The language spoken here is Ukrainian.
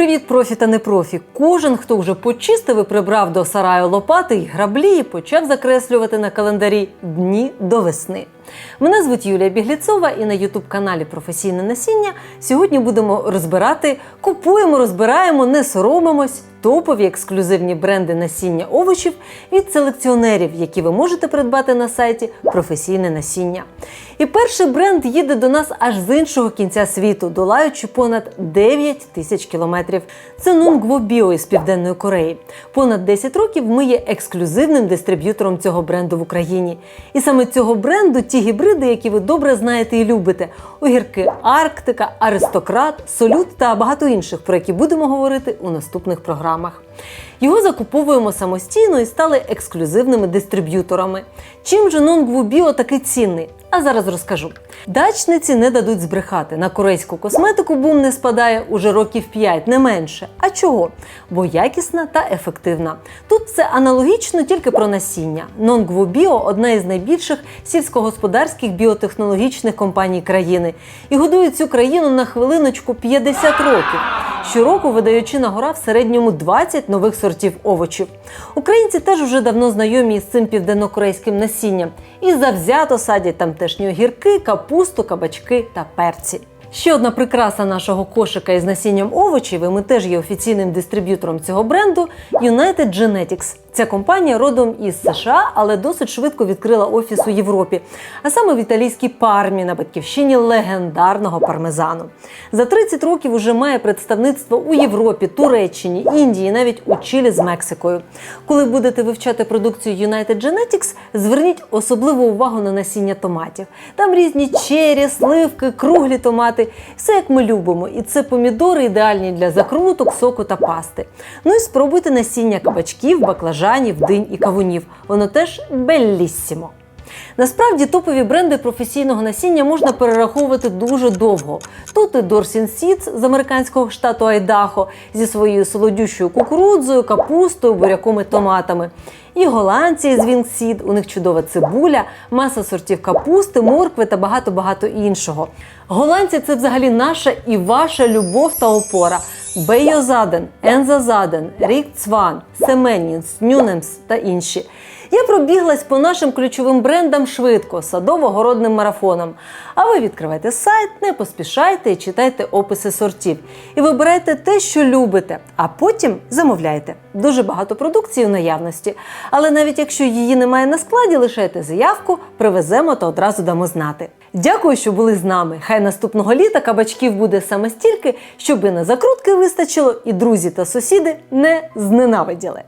Привіт, профі та не профі. Кожен, хто вже почистив і прибрав до сараю лопати й граблі, почав закреслювати на календарі дні до весни. Мене звуть Юлія Бігліцова, і на ютуб-каналі Професійне насіння сьогодні будемо розбирати, купуємо, розбираємо, не соромимось топові ексклюзивні бренди насіння овочів від селекціонерів, які ви можете придбати на сайті Професійне насіння. І перший бренд їде до нас аж з іншого кінця світу, долаючи понад 9 тисяч кілометрів. Це Nungwo Bio із Південної Кореї. Понад 10 років ми є ексклюзивним дистриб'ютором цього бренду в Україні. І саме цього бренду ті гібриди, які ви добре знаєте і любите: огірки Арктика, Аристократ, Солют та багато інших, про які будемо говорити у наступних програмах. Його закуповуємо самостійно і стали ексклюзивними дистриб'юторами. Чим же Bio такий цінний? А зараз розкажу. Дачниці не дадуть збрехати. На корейську косметику бум не спадає уже років 5, не менше. А чого? Бо якісна та ефективна. Тут все аналогічно тільки про насіння. Bio – одна із найбільших сільськогосподарських біотехнологічних компаній країни. І годує цю країну на хвилиночку 50 років. Щороку видаючи на гора в середньому 20 нових сортів овочів. Українці теж вже давно знайомі з цим південнокорейським насінням і завзято садять тамтешні огірки, капусту, кабачки та перці. Ще одна прикраса нашого кошика із насінням овочів, і ми теж є офіційним дистриб'ютором цього бренду United Genetics. Ця компанія родом із США, але досить швидко відкрила офіс у Європі, а саме в італійській пармі на батьківщині легендарного пармезану. За 30 років уже має представництво у Європі, Туреччині, Індії, навіть у Чилі з Мексикою. Коли будете вивчати продукцію United Genetics, зверніть особливу увагу на насіння томатів. Там різні чері, сливки, круглі томати, все як ми любимо. І це помідори ідеальні для закруток, соку та пасти. Ну і спробуйте насіння кабачків, баклажанів, динь і кавунів. Воно теж белліссімо. Насправді топові бренди професійного насіння можна перераховувати дуже довго. Тут і Dorsin Seeds з американського штату Айдахо зі своєю солодющою кукурудзою, капустою, буряком і томатами. І голландці з Seed, у них чудова цибуля, маса сортів капусти, моркви та багато-багато іншого. Голландці це взагалі наша і ваша любов та опора. Бейозаден, Ензазаден, Рік Цван, Семенінс, Нюнемс та інші. Я пробіглась по нашим ключовим брендам швидко, садово-городним марафоном. А ви відкривайте сайт, не поспішайте і читайте описи сортів. І вибирайте те, що любите, а потім замовляйте. Дуже багато продукції у наявності. Але навіть якщо її немає на складі, лишайте заявку, привеземо та одразу дамо знати. Дякую, що були з нами. Хай наступного літа кабачків буде саме стільки, щоби на закрутки вистачило, і друзі та сусіди не зненавиділи.